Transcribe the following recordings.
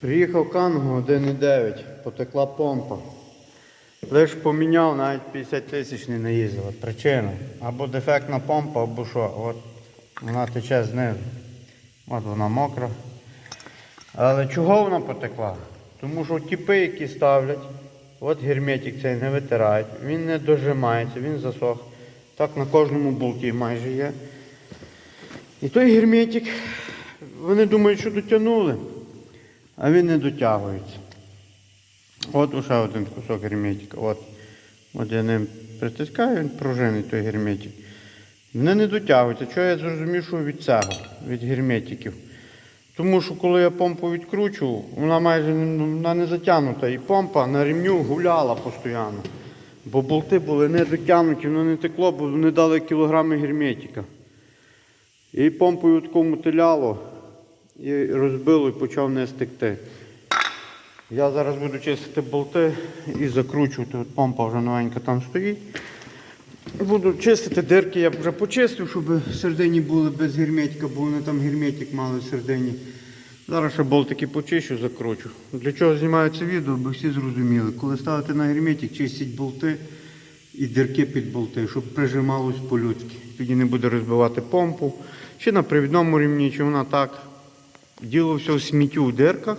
Приїхав Кангу 1,9, потекла помпа. Лиш поміняв, навіть 50 тисяч не наїздила. Причина. Або дефектна помпа, або що. От вона тече знизу. От вона мокра. Але чого вона потекла? Тому що тіпи, які ставлять, от герметик цей не витирають, він не дожимається, він засох. Так на кожному болті майже є. І той герметик, вони думають, що дотягнули, а він не дотягується. От уже один кусок герметика. От, от я ним притискаю, він пружинить той герметик. Вони не дотягуються. Чого я зрозумів, що від цього, від герметиків. Тому що коли я помпу відкручу, вона майже не- вона не затягнута. І помпа на ремню гуляла постійно. Бо болти були не дотягнуті, воно не текло, бо вони дали кілограми герметика. І помпою таку мотиляло, і розбило і почав не стекти. Я зараз буду чистити болти і закручувати. От помпа вже новенька там стоїть. Буду чистити дирки, я вже почистив, щоб середині були без герметика, бо вони там герметик мали середині. Зараз ще болтики почищу, закручу. Для чого знімаю це відео, бо всі зрозуміли. Коли ставите на герметик, чистіть болти і дирки під болти, щоб прижималось по-людськи. Тоді не буде розбивати помпу. Чи на привідному рівні, чи вона так. Діло все в сміттю в дирках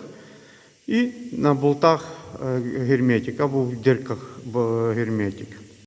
і на болтах е, герметик або в дирках герметик.